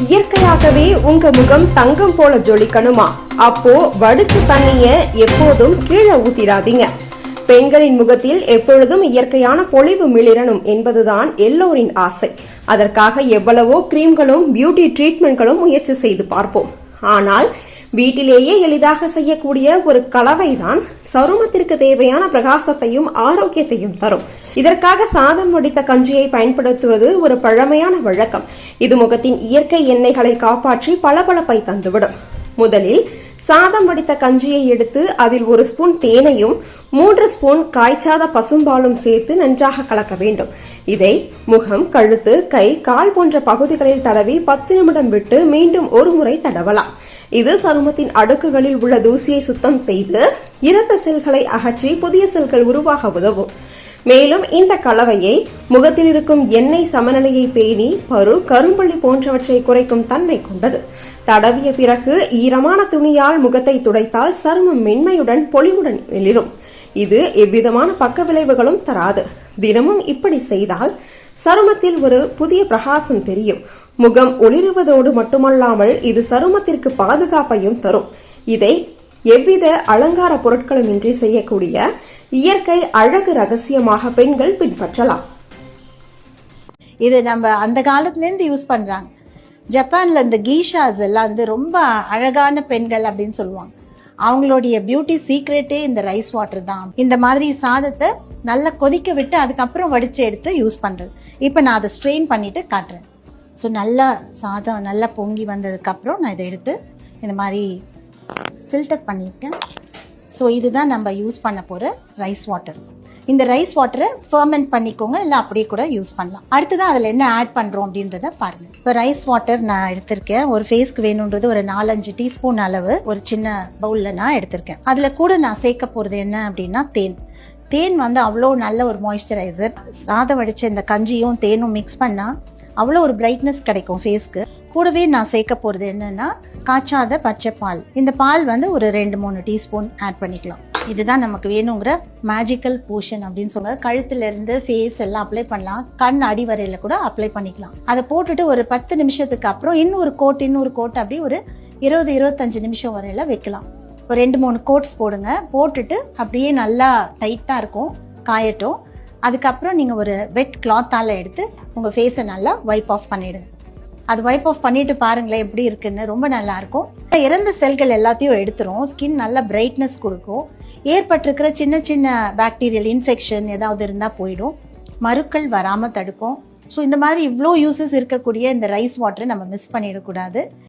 இயற்கையாகவே உங்க முகம் தங்கம் போல ஜொலிக்கணுமா? அப்போ வடிச்ச தண்ணிய எப்போதும் கீழே ஊத்திடாதீங்க. பெண்களின் முகத்தில் எப்பொழுதும் இயற்கையான பொலிவு மிளிரணும் என்பதுதான் எல்லோரின் ஆசை. அதற்காக எவ்வளவோ கிரீம்களும் பியூட்டி ட்ரீட்மெண்ட்களும் முயற்சி செய்து பார்ப்போம். ஆனால் வீட்டிலேயே எளிதாக செய்யக்கூடிய ஒரு கலவைதான் சருமத்திற்கு தேவையான பிரகாசத்தையும் ஆரோக்கியத்தையும் தரும். இதற்காக சாதம் வடித்த கஞ்சியை பயன்படுத்துவது ஒரு பழமையான வழக்கம். இது முகத்தின் இயற்கை எண்ணெய்களை காப்பாற்றி பளபளப்பை தந்துவிடும். முதலில் சாதம் வடித்த கஞ்சியை எடுத்து அதில் ஒரு ஸ்பூன் தேனையும் மூன்று ஸ்பூன் காய்ச்சாத பசும்பாலும் சேர்த்து நன்றாக கலக்க வேண்டும். இதை முகம் கழுத்து கை கால் போன்ற பகுதிகளில் தடவி பத்து நிமிடம் விட்டு மீண்டும் ஒரு முறை தடவலாம். இது சருமத்தின் அடுக்குகளில் உள்ள தூசியை சுத்தம் செய்து இறந்த செல்களை அகற்றி புதிய செல்கள் உருவாக உதவும். மேலும் இந்த கலவையை முகத்தில் இருக்கும் எண்ணெய் சமநிலையை பேணி பரு கரும்பள்ளி போன்றவற்றை குறைக்கும் தன்மை கொண்டது. தடவிய பிறகு ஈரமான துணியால் முகத்தை துடைத்தால் சருமம் மென்மையுடன் பொலிவுடன் வெளிரும் இது எவ்விதமான பக்க விளைவுகளும் தராது. தினமும் இப்படி செய்தால் சருமத்தில் ஒரு புதிய பிரகாசம் தெரியும். முகம் ஒளிருவதோடு மட்டுமல்லாமல் இது சருமத்திற்கு பாதுகாப்பையும் தரும். இதை எவ்வித அலங்கார பொருட்களும் இன்றி செய்யக்கூடிய இயற்கை அழகு ரகசியமாக பெண்கள் பின்பற்றலாம். இது நம்ம அந்த காலத்துலேருந்து யூஸ் பண்றாங்க. ஜப்பான்ல இந்த கீஷாஸ் எல்லாம் வந்து ரொம்ப அழகான பெண்கள் அப்படின்னு சொல்லுவாங்க. அவங்களுடைய பியூட்டி சீக்ரெட்டே இந்த ரைஸ் வாட்டர் தான். இந்த மாதிரி சாதத்தை நல்லா கொதிக்க விட்டு அதுக்கப்புறம் வடிச்சு எடுத்து யூஸ் பண்ணுறது இப்போ நான் அதை ஸ்ட்ரெயின் பண்ணிட்டு காட்டுறேன். ஸோ நல்லா சாதம் நல்லா பொங்கி வந்ததுக்கப்புறம் நான் இதை எடுத்து இந்த மாதிரி ஃபில்டர் பண்ணியிருக்கேன் ஸோ இதுதான் நம்ம யூஸ் பண்ண போகிற ரைஸ் வாட்டர் இந்த ரைஸ் வாட்டரை ஃபர்மெண்ட் பண்ணிக்கோங்க இல்லை அப்படியே கூட யூஸ் பண்ணலாம். அடுத்ததான் அதில் என்ன ஆட் பண்ணுறோம் அப்படின்றத பாருங்கள் இப்போ ரைஸ் வாட்டர் நான் எடுத்திருக்கேன். ஒரு ஃபேஸ்க்கு வேணுன்றது ஒரு நாலஞ்சு டீஸ்பூன் அளவு ஒரு சின்ன பவுலில் நான் எடுத்திருக்கேன். அதில் கூட நான் சேர்க்க போகிறது என்ன அப்படின்னா தேன். தேன் வந்து அவ்வளோ நல்ல ஒரு மாய்ஸ்சரைசர் சாதம் வடிச்ச இந்த கஞ்சியும் தேனும் மிக்ஸ் பண்ணால் அவ்வளோ ஒரு பிரைட்னஸ் கிடைக்கும் ஃபேஸ்க்கு கூடவே நான் சேர்க்க போகிறது என்னென்னா காய்ச்சாத பச்சை பால். இந்த பால் வந்து ஒரு ரெண்டு மூணு டீஸ்பூன் ஆட் பண்ணிக்கலாம். இதுதான் நமக்கு வேணுங்கிற மேஜிக்கல் போர்ஷன் அப்படின்னு சொல்லுவாங்க. கழுத்துல இருந்து ஃபேஸ் எல்லாம் அப்ளை பண்ணலாம். கண் அடிவரையில் கூட அப்ளை பண்ணிக்கலாம். அதை போட்டுட்டு ஒரு பத்து நிமிஷத்துக்கு அப்புறம் இன்னொரு கோட் இன்னொரு கோட் அப்படி ஒரு இருபது இருபத்தஞ்சு நிமிஷம் வரையில வைக்கலாம். ஒரு ரெண்டு மூணு கோட்ஸ் போடுங்க. போட்டுட்டு அப்படியே நல்லா டைட்டாக இருக்கும். காயட்டும். அதுக்கப்புறம் நீங்கள் ஒரு வெட் கிளாத்தால் எடுத்து உங்கள் ஃபேஸை நல்லா வைப் ஆஃப் பண்ணிவிடுங்க அது வைப் ஆஃப் பண்ணிட்டு பாருங்களேன் எப்படி இருக்குன்னு. ரொம்ப நல்லா இருக்கும் இறந்த செல்கள் எல்லாத்தையும் எடுத்துரும். ஸ்கின் நல்ல பிரைட்னஸ் கொடுக்கும். ஏற்பட்டிருக்கிற சின்ன சின்ன பாக்டீரியல் இன்ஃபெக்ஷன் ஏதாவது இருந்தால் போயிடும். மருக்கள் வராமல் தடுக்கும். ஸோ இந்த மாதிரி இவ்வளோ யூசஸ் இருக்கக்கூடிய இந்த ரைஸ் வாட்டரை நம்ம மிஸ் பண்ணிடக்கூடாது.